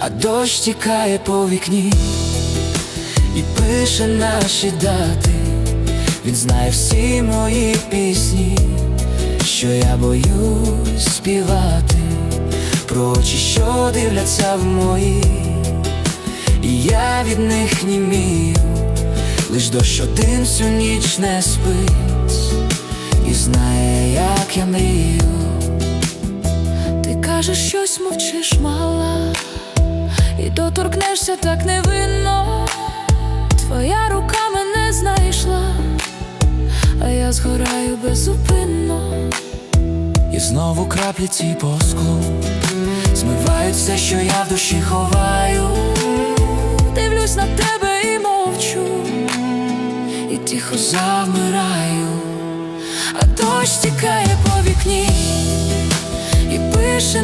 а дощ тікає по вікні і пише наші дати. Він знає всі мої пісні, що я боюсь співати, про очі, що дивляться в мої, і я від них німію, лиш дощ один всю ніч не спить, і знає, як я мрію. Ти кажеш щось мовчиш мала, і доторкнешся так невинно. Твоя рука мене знайшла, а я згораю безупинно. І знову краплі по склу. Змивають все, що я в душі ховаю. Дивлюсь на тебе і мовчу, І тихо замираю А дощ тікає по вікні. І пише